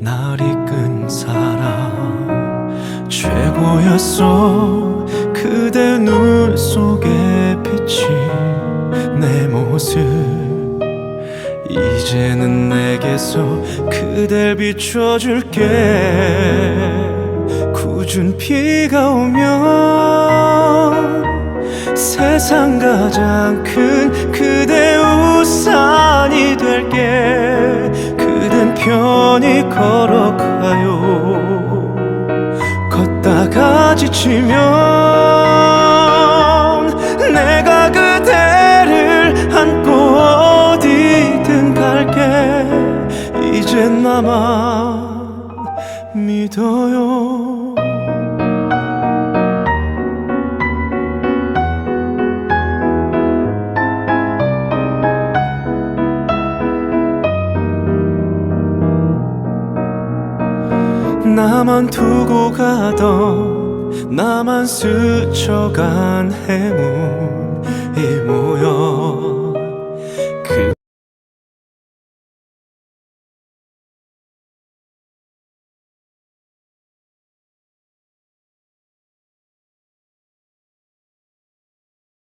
날 이끈 사람 최고였어. 그대 눈 속에 비친 내 모습. 이제는 내게서 그댈 비춰줄게. 굳은 비가 오면 세상 가장 큰 그대 우산이 될게 편히 걸어가요. 걷다가 지치면 내가 그대를 안고 어디든 갈게. 이제 나만 믿어요 나만 두고 가던 나만 스쳐간 행운 이 모여